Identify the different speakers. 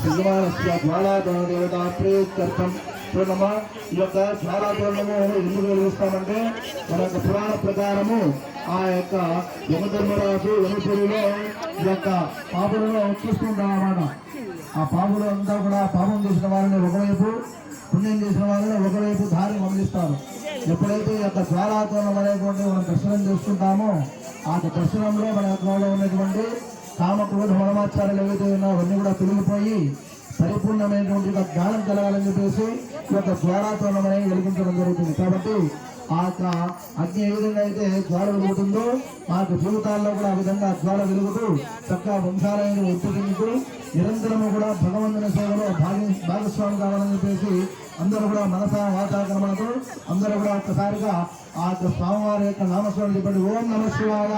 Speaker 1: భగవానస్య జ్వాలాదేవత ఈ యొక్క జ్వాలాతోరణము ఎందుకు వెలిగిస్తామంటే మన యొక్క పురాణ ప్రకారము ఆ యొక్క యమధర్మరాజు యమపురిలో ఈ యొక్క పాపులను చూస్తుంటామన్నమాట ఆ పాపులు అంతా కూడా పాపం చేసిన వారిని ఒకవైపు పుణ్యం చేసిన వారిని ఒకవైపు దారి గమనిస్తారు ఎప్పుడైతే ఈ యొక్క జ్వాలాతోరణం అనేటువంటి మనం దర్శనం చేసుకుంటామో ఆ దర్శనంలో మన యొక్క ఉన్నటువంటి కామక్రోధ మనమాచారాలు ఏవైతే ఉన్నాయో అవన్నీ కూడా తొలగిపోయి పరిపూర్ణమైనటువంటి ఒక జ్ఞానం కలగాలని చెప్పేసి ఈ యొక్క జ్వాలాతోరణం అనేది వెలిగించడం జరుగుతుంది. కాబట్టి ఆ యొక్క అగ్ని ఏ విధంగా అయితే జ్వాల వెలుగుతుందో ఆ యొక్క జీవితాల్లో కూడా ఆ విధంగా జ్వాల వెలుగుతూ చక్కగా వంశాలైన ఉత్పత్తింటూ నిరంతరము కూడా భగవంతుని సేవలో భాగి భాగస్వామి కావాలని చెప్పేసి అందరూ కూడా మనస వాతాకరణతో అందరూ కూడా ఒక్కసారిగా ఆ యొక్క స్వామివారి యొక్క నామస్వరం చెప్పండి. ఓం నమ శివాయ.